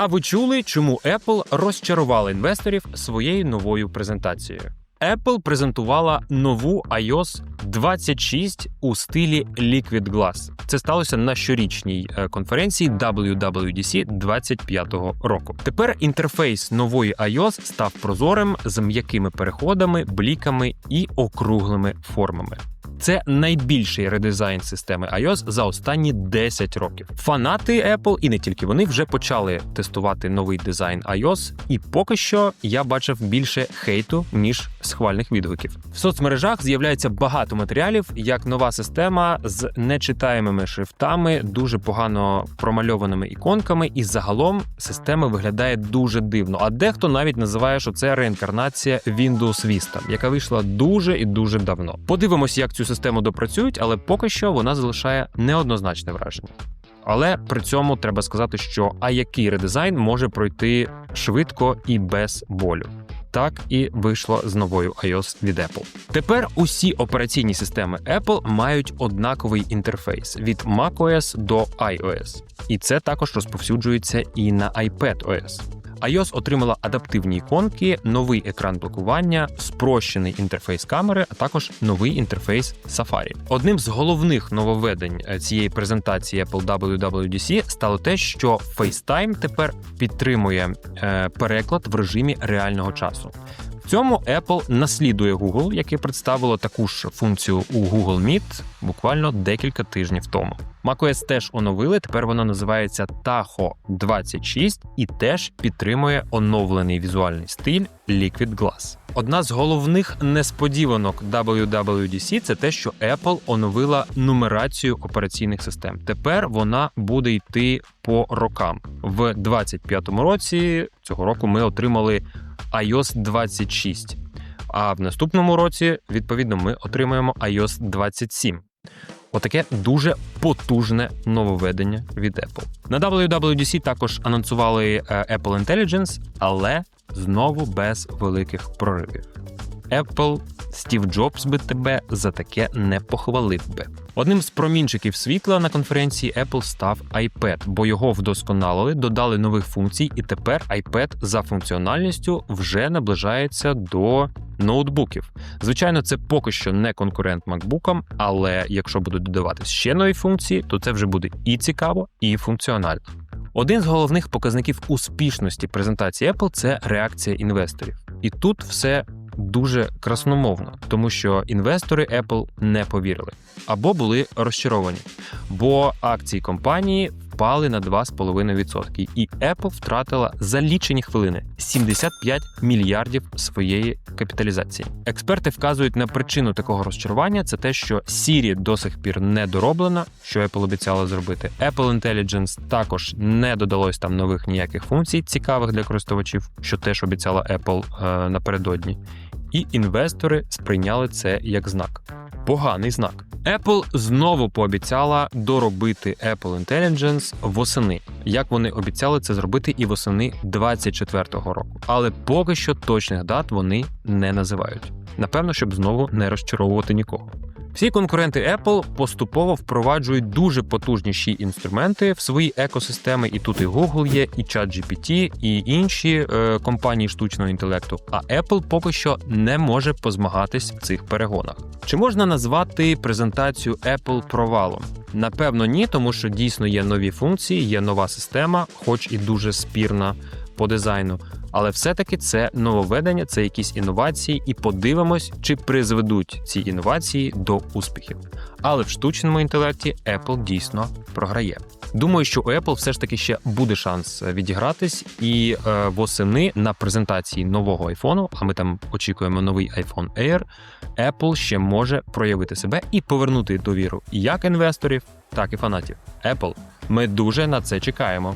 А ви чули, чому Apple розчарувала інвесторів своєю новою презентацією? Apple презентувала нову iOS 26 у стилі Liquid Glass. Це сталося на щорічній е, конференції WWDC 25-го року. Тепер інтерфейс нової iOS став прозорим з м'якими переходами, бліками і округлими формами. Це найбільший редизайн системи iOS за останні 10 років. Фанати Apple і не тільки вони вже почали тестувати новий дизайн iOS, і поки що я бачив більше хейту ніж схвальних відгуків. В соцмережах з'являється багато матеріалів, як нова система з нечитаємими шрифтами, дуже погано промальованими іконками, і загалом система виглядає дуже дивно. А дехто навіть називає, що це реінкарнація Windows Vista, яка вийшла дуже і дуже давно. Подивимося, як цю систему допрацюють, але поки що вона залишає неоднозначне враження. Але при цьому треба сказати, що а який редизайн може пройти швидко і без болю. Так і вийшло з новою iOS від Apple. Тепер усі операційні системи Apple мають однаковий інтерфейс від macOS до iOS, і це також розповсюджується і на iPadOS iOS отримала адаптивні іконки, новий екран блокування, спрощений інтерфейс камери, а також новий інтерфейс Safari. Одним з головних нововведень е, цієї презентації Apple WWDC стало те, що FaceTime тепер підтримує е, переклад в режимі реального часу. Цьому Apple наслідує Google, яке представило таку ж функцію у Google Meet буквально декілька тижнів тому. macOS теж оновили. Тепер воно називається Tahoe 26 і теж підтримує оновлений візуальний стиль Liquid Glass. Одна з головних несподіванок WWDC – це те, що Apple оновила нумерацію операційних систем. Тепер вона буде йти по рокам. В 25-му році цього року ми отримали iOS 26. А в наступному році, відповідно, ми отримаємо iOS 27. Отаке дуже потужне нововведення від Apple. На WWDC також анонсували е, Apple Intelligence, але знову без великих проривів. Apple Стів Джобс би тебе за таке не похвалив би. Одним з промінчиків світла на конференції Apple став iPad, бо його вдосконалили, додали нових функцій, і тепер iPad за функціональністю вже наближається до ноутбуків. Звичайно, це поки що не конкурент MacBook, але якщо будуть додаватись ще нові функції, то це вже буде і цікаво, і функціонально. Один з головних показників успішності презентації Apple це реакція інвесторів. І тут все дуже красномовно, тому що інвестори Apple не повірили або були розчаровані, бо акції компанії впали на 2,5%, і Apple втратила за лічені хвилини 75 мільярдів своєї капіталізації. Експерти вказують на причину такого розчарування: це те, що Siri до сих пір не дороблена, що Apple обіцяла зробити. Apple Intelligence також не додалось там нових ніяких функцій, цікавих для користувачів, що теж обіцяла Apple е, напередодні і інвестори сприйняли це як знак. Поганий знак. Apple знову пообіцяла доробити Apple Intelligence восени, як вони обіцяли це зробити і восени 2024 року. Але поки що точних дат вони не називають. Напевно, щоб знову не розчаровувати нікого. Всі конкуренти Apple поступово впроваджують дуже потужніші інструменти в свої екосистеми. І тут і Google є, і ChatGPT, і інші е, компанії штучного інтелекту. А Apple поки що не може позмагатись в цих перегонах. Чи можна назвати презентацію Apple провалом? Напевно, ні, тому що дійсно є нові функції, є нова система, хоч і дуже спірна по дизайну. Але все-таки це нововведення, це якісь інновації, і подивимось, чи призведуть ці інновації до успіхів. Але в штучному інтелекті Apple дійсно програє. Думаю, що у Apple все ж таки ще буде шанс відігратись, і е, восени на презентації нового айфону, а ми там очікуємо новий iPhone Air, Apple ще може проявити себе і повернути довіру як інвесторів, так і фанатів. Apple, ми дуже на це чекаємо.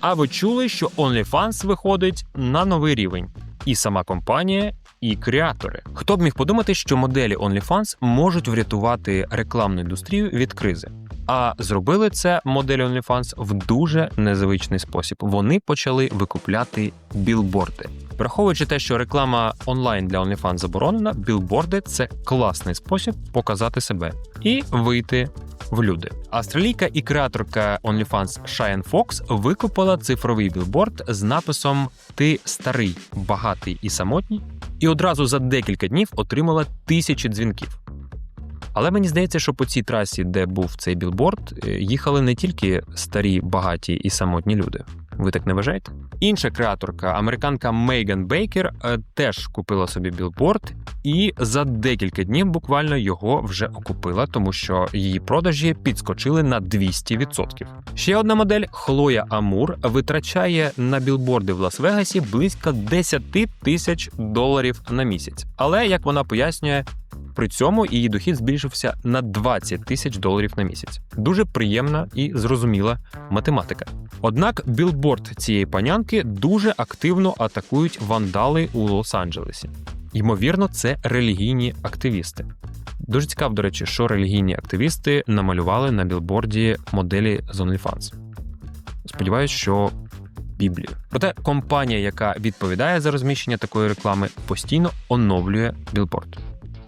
А ви чули, що OnlyFans виходить на новий рівень? І сама компанія, і креатори. Хто б міг подумати, що моделі OnlyFans можуть врятувати рекламну індустрію від кризи? А зробили це моделі OnlyFans в дуже незвичний спосіб. Вони почали викупляти білборди. Враховуючи те, що реклама онлайн для OnlyFans заборонена, білборди це класний спосіб показати себе і вийти в люди. Австралійка і креаторка OnlyFans Cheyenne Fox викупила цифровий білборд з написом Ти старий, багатий і самотній, і одразу за декілька днів отримала тисячі дзвінків. Але мені здається, що по цій трасі, де був цей білборд, е, їхали не тільки старі, багаті і самотні люди. Ви так не вважаєте? Інша креаторка, американка Мейган Бейкер, е, теж купила собі білборд, і за декілька днів буквально його вже окупила, тому що її продажі підскочили на 200%. Ще одна модель Хлоя Амур витрачає на білборди в Лас-Вегасі близько 10 тисяч доларів на місяць. Але як вона пояснює, при цьому її дохід збільшився на 20 тисяч доларів на місяць. Дуже приємна і зрозуміла математика. Однак білборд цієї панянки дуже активно атакують вандали у Лос-Анджелесі. Ймовірно, це релігійні активісти. Дуже цікаво, до речі, що релігійні активісти намалювали на білборді моделі з OnlyFans. Сподіваюсь, що Біблію. Проте компанія, яка відповідає за розміщення такої реклами, постійно оновлює білборд.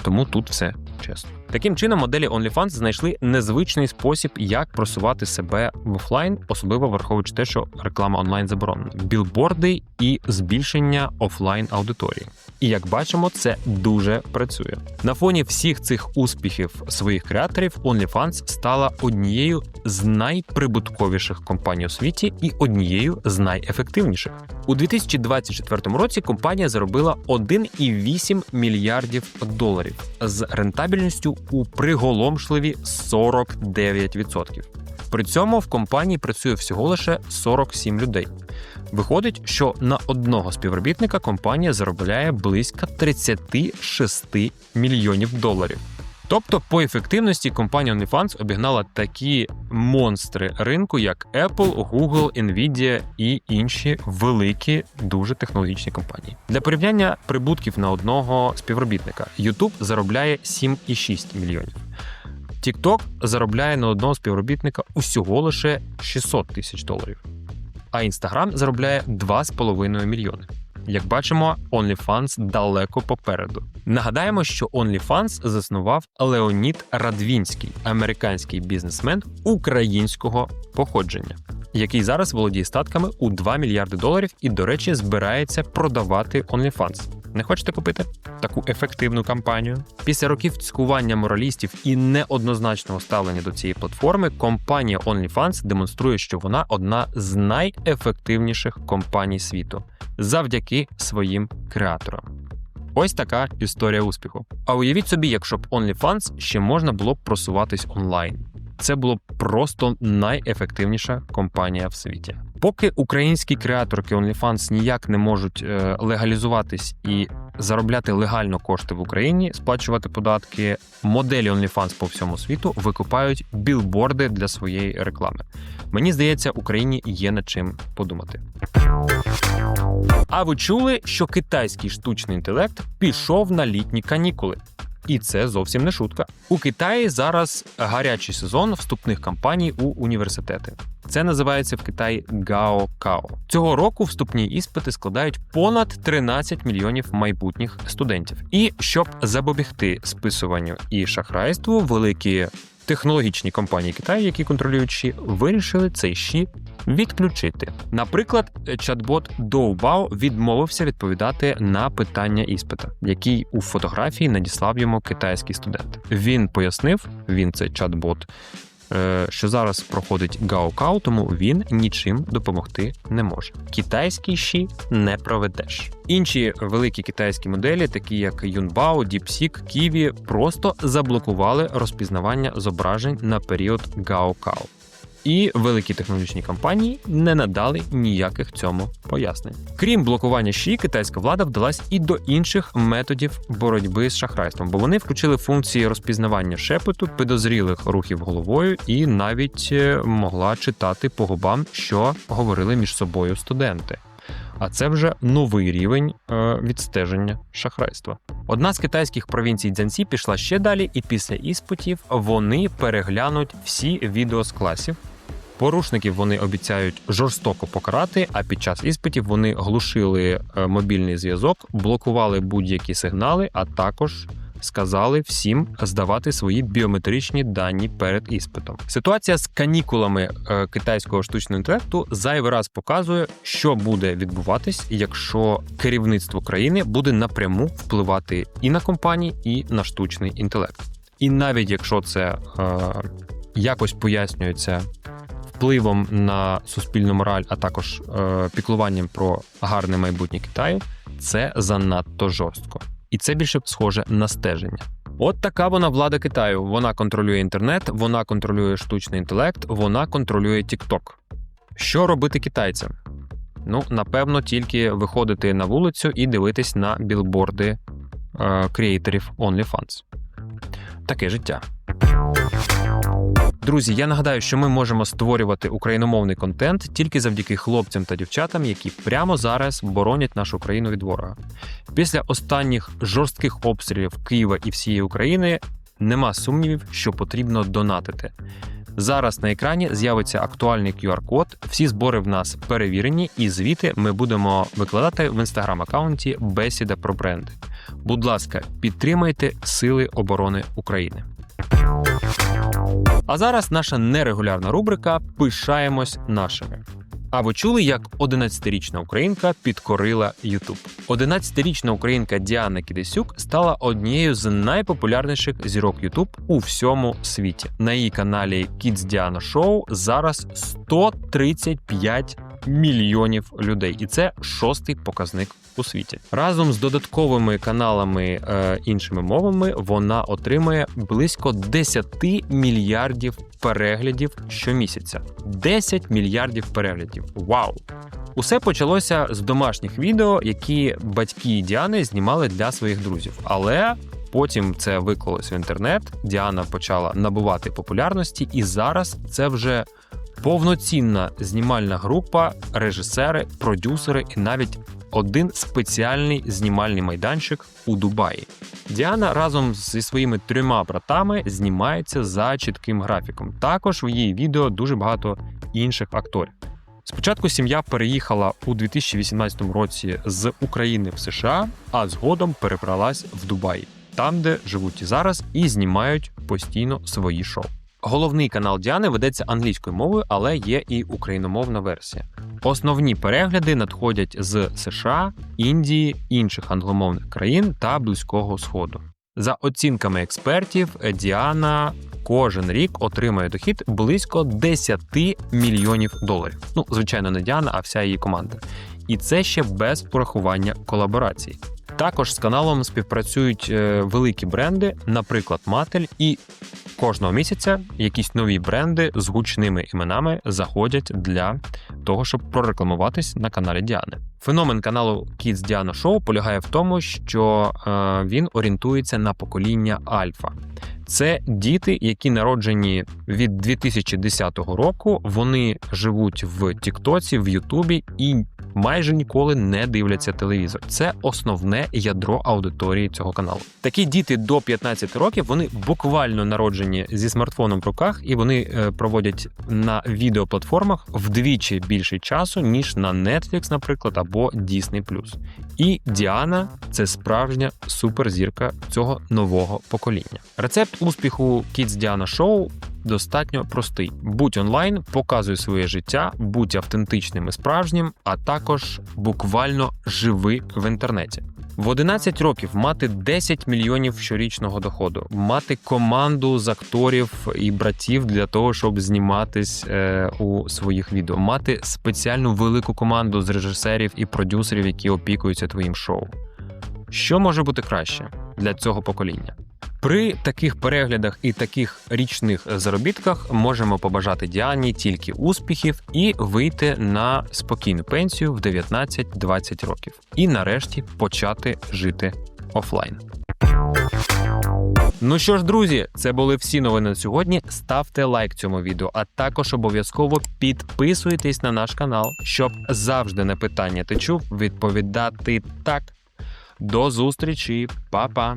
Тому тут все чесно. Таким чином, моделі OnlyFans знайшли незвичний спосіб, як просувати себе в офлайн, особливо враховуючи те, що реклама онлайн заборонена. Білборди і збільшення офлайн аудиторії. І як бачимо, це дуже працює. На фоні всіх цих успіхів своїх креаторів OnlyFans стала однією з найприбутковіших компаній у світі і однією з найефективніших. У 2024 році компанія заробила 1,8 мільярдів доларів з рентабельністю у приголомшливі 49%. При цьому в компанії працює всього лише 47 людей. Виходить, що на одного співробітника компанія заробляє близько 36 мільйонів доларів. Тобто, по ефективності компанія OnlyFans обігнала такі монстри ринку, як Apple, Google, Nvidia і інші великі, дуже технологічні компанії. Для порівняння прибутків на одного співробітника YouTube заробляє 7,6 мільйонів. TikTok заробляє на одного співробітника усього лише 600 тисяч доларів, а Instagram заробляє 2,5 мільйони. Як бачимо, OnlyFans далеко попереду. Нагадаємо, що OnlyFans заснував Леонід Радвінський, американський бізнесмен українського походження, який зараз володіє статками у 2 мільярди доларів і, до речі, збирається продавати OnlyFans. Не хочете купити таку ефективну кампанію? Після років цькування моралістів і неоднозначного ставлення до цієї платформи, компанія OnlyFans демонструє, що вона одна з найефективніших компаній світу завдяки своїм креаторам. Ось така історія успіху. А уявіть собі, якщо б OnlyFans ще можна було б просуватись онлайн. Це було просто найефективніша компанія в світі. Поки українські креаторки OnlyFans ніяк не можуть е, легалізуватись і заробляти легально кошти в Україні, сплачувати податки, моделі OnlyFans по всьому світу викупають білборди для своєї реклами. Мені здається, Україні є над чим подумати. А ви чули, що китайський штучний інтелект пішов на літні канікули? І це зовсім не шутка. У Китаї зараз гарячий сезон вступних кампаній у університети. Це називається в Китаї Гао-Као. Цього року вступні іспити складають понад 13 мільйонів майбутніх студентів. І щоб запобігти списуванню і шахрайству, великі технологічні компанії Китаю, які контролюють вирішили цей ШІ відключити. Наприклад, чат-бот Доубао відмовився відповідати на питання іспита, який у фотографії надіслав йому китайський студент. Він пояснив, він це чат-бот. е, Що зараз проходить Гаокау, тому він нічим допомогти не може. Китайський щі не проведеш. Інші великі китайські моделі, такі як Юнбао, DeepSeek, Kiwi, просто заблокували розпізнавання зображень на період Гаокау. І великі технологічні компанії не надали ніяких цьому пояснень. Крім блокування ШІ, китайська влада вдалась і до інших методів боротьби з шахрайством, бо вони включили функції розпізнавання шепоту, підозрілих рухів головою і навіть е, могла читати по губам, що говорили між собою студенти. А це вже новий рівень е, відстеження шахрайства. Одна з китайських провінцій Дзянсі пішла ще далі, і після іспитів вони переглянуть всі відео з класів. Порушників вони обіцяють жорстоко покарати, а під час іспитів вони глушили е, мобільний зв'язок, блокували будь-які сигнали, а також сказали всім здавати свої біометричні дані перед іспитом. Ситуація з канікулами е, китайського штучного інтелекту зайвий раз показує, що буде відбуватись, якщо керівництво країни буде напряму впливати і на компанії, і на штучний інтелект. І навіть якщо це е, якось пояснюється впливом на суспільну мораль, а також е, піклуванням про гарне майбутнє Китаю, це занадто жорстко. І це більше схоже на стеження. От така вона влада Китаю. Вона контролює інтернет, вона контролює штучний інтелект, вона контролює TikTok. Що робити китайцям? Ну, напевно, тільки виходити на вулицю і дивитись на білборди е, креаторів OnlyFans. Таке життя. Друзі, я нагадаю, що ми можемо створювати україномовний контент тільки завдяки хлопцям та дівчатам, які прямо зараз боронять нашу країну від ворога. Після останніх жорстких обстрілів Києва і всієї України нема сумнівів, що потрібно донатити. Зараз на екрані з'явиться актуальний QR-код. Всі збори в нас перевірені, і звіти ми будемо викладати в інстаграм-аккаунті Бесіда про бренди. Будь ласка, підтримайте Сили оборони України. А зараз наша нерегулярна рубрика Пишаємось нашими. А ви чули, як 11-річна українка підкорила Ютуб? 11-річна українка Діана Кідесюк стала однією з найпопулярніших зірок Ютуб у всьому світі. На її каналі Kids Diana Show зараз 135 мільйонів людей, і це шостий показник у світі. Разом з додатковими каналами е, іншими мовами вона отримує близько 10 мільярдів переглядів щомісяця. 10 мільярдів переглядів. Вау! Усе почалося з домашніх відео, які батьки Діани знімали для своїх друзів. Але потім це виклалось в інтернет. Діана почала набувати популярності, і зараз це вже повноцінна знімальна група, режисери, продюсери і навіть один спеціальний знімальний майданчик у Дубаї. Діана разом зі своїми трьома братами знімається за чітким графіком. Також в її відео дуже багато інших акторів. Спочатку сім'я переїхала у 2018 році з України в США, а згодом перебралась в Дубаї, там де живуть і зараз, і знімають постійно свої шоу. Головний канал Діани ведеться англійською мовою, але є і україномовна версія. Основні перегляди надходять з США, Індії, інших англомовних країн та Близького Сходу. За оцінками експертів, Діана кожен рік отримує дохід близько 10 мільйонів доларів. Ну, звичайно, не Діана, а вся її команда. І це ще без порахування колаборацій. Також з каналом співпрацюють е, великі бренди, наприклад, Матель, і кожного місяця якісь нові бренди з гучними іменами заходять для того, щоб прорекламуватись на каналі Діани. Феномен каналу Kids Diana Show полягає в тому, що е, він орієнтується на покоління Альфа. Це діти, які народжені від 2010 року. Вони живуть в Тіктоці, в Ютубі і майже ніколи не дивляться телевізор. Це основне ядро аудиторії цього каналу. Такі діти до 15 років вони буквально народжені зі смартфоном в руках, і вони е, проводять на відеоплатформах вдвічі більше часу ніж на Netflix, наприклад, або Disney+. І Діана це справжня суперзірка цього нового покоління. Рецепт успіху Kids Diana Show достатньо простий: будь онлайн, показуй своє життя, будь автентичним і справжнім, а також буквально живи в інтернеті. В 11 років мати 10 мільйонів щорічного доходу, мати команду з акторів і братів для того, щоб зніматись е, у своїх відео, мати спеціальну велику команду з режисерів і продюсерів, які опікуються твоїм шоу. Що може бути краще для цього покоління? При таких переглядах і таких річних заробітках можемо побажати Діані тільки успіхів і вийти на спокійну пенсію в 19-20 років, і нарешті почати жити офлайн. Ну що ж, друзі, це були всі новини на сьогодні. Ставте лайк цьому відео, а також обов'язково підписуйтесь на наш канал, щоб завжди на питання ти чув відповідати так. До зустрічі, Па-па!